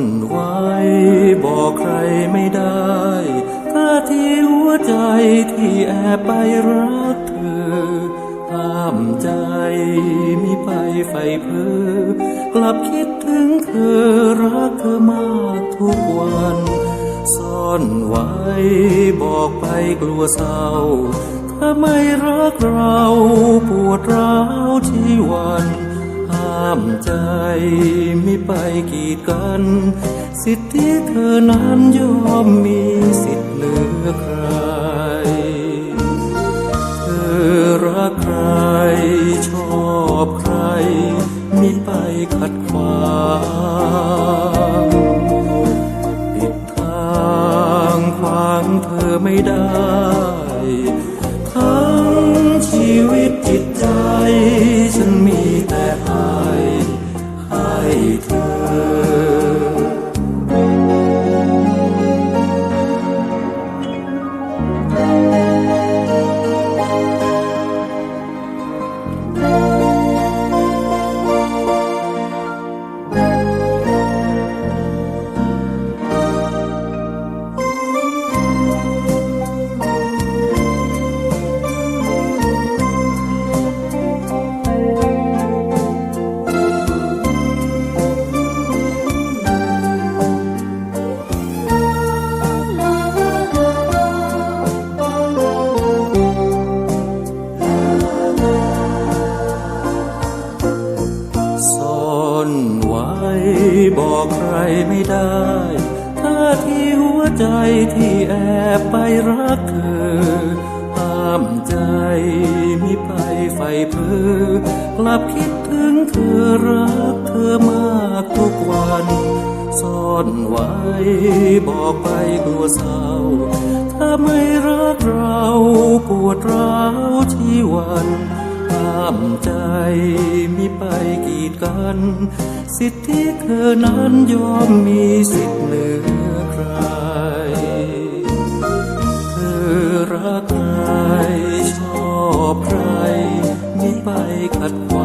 นไว้บอกใครไม่ได้ท่าทีหัวใจที่แอบไปรักเธอห้ามใจมิไปไฟเพ้อกลับคิดถึงเธอรักเธอมากทุกวันซ่อนไว้บอกไปกลัวเศร้าถ้าไม่รักเราปวดร้าวที่วันามใจไม่ไปกีดกัน สิทธิเธอนั้นยอมมีสิทธิ์เหลือใคร เธอรักใคร ชอบใครมิไปขัดขวางปิดทางขวางเธอไม่ได้ ใครไม่ได้ท่าที่หัวใจที่แอบไปรักเธอ ห้ามใจมิไปไฟเพอกลับคิดถึงเธอรักเธอมากทุกวัน ซ่อนไว้บอกไปกลัวเศร้า ถ้าไม่รักเราปวดร้าวที่วันามใจมิไปกีดกัน สิทธิเธอนั้นยอมมีสิทธิ์เหนือใคร เธอรักใครชอบใครมิไปขัดขว